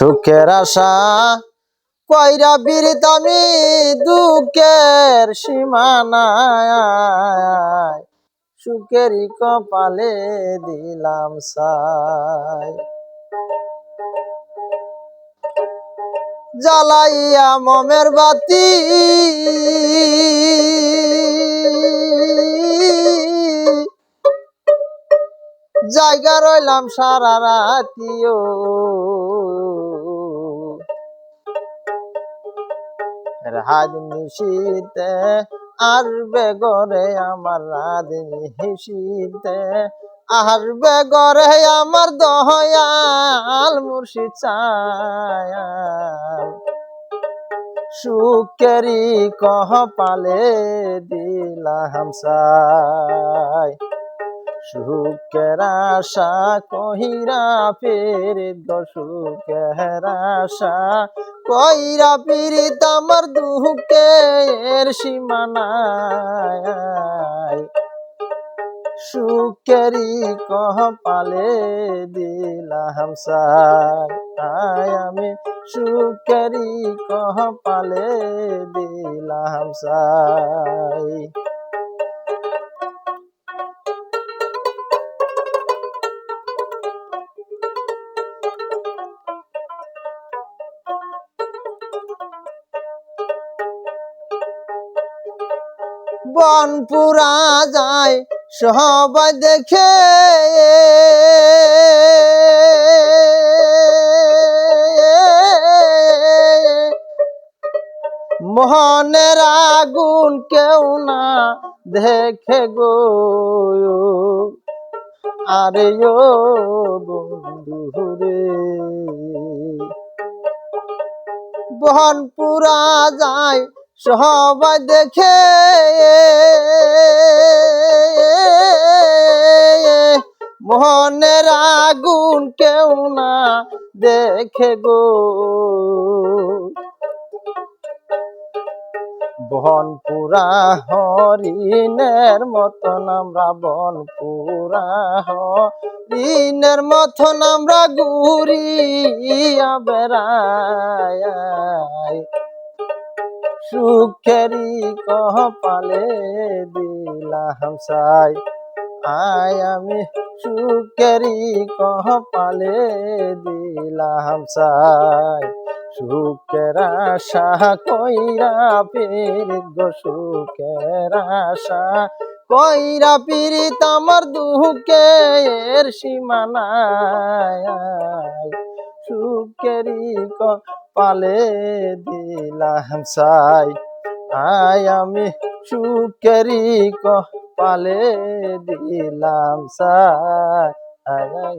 সুখের আশা, কইরা বীরিত আমি দুঃখের সীমানায় সুখেরই কপালে দিলাম সাই জ্বালাইয়া মমের বাতি। জায়গা রইলাম সারা রাতিও। রাত নিশীতে, আর বেগরে আমার রাত নিশীতে। আর বেগরে আমার দয়াল মুর্শিদ চায়াল সুকেরি কহ পালে দিলাম সাই সুখের আশা কহিরা ফের গো, সুখের আশা কইরা পীড়িত আমার দুঃখের সীমানায়। সুখেরি কহ পালে দিলাম সাই আমি সুখেরি কহ পালে দিলাম সাই বন পুরা যায়, সবাই দেখে। মোহনের আগুন কেউ না দেখে গো। আরে ও বন্ধু রে। বহন পুরা যায় সবাই দেখে মোহনের আগুন কেউ না দেখে গো। বন পুরা হরিণের মতন আমরা বন পুরা হরিণের মতন আমরা ঘুরিয়া বেড়াই সুখেরি কহ পালে দিলাম সাই। আয় আমি সুখেরি কহ পালে দিলাম সাই। সুখের আশা কইরা পীর গো, সুখের আশা কইরা পীরিত আমার দুঃখের সীমানায় সুখেরি পালে দিলাম সাই। আয় আমি সুখেরি পালে দিলাম সাই। আয়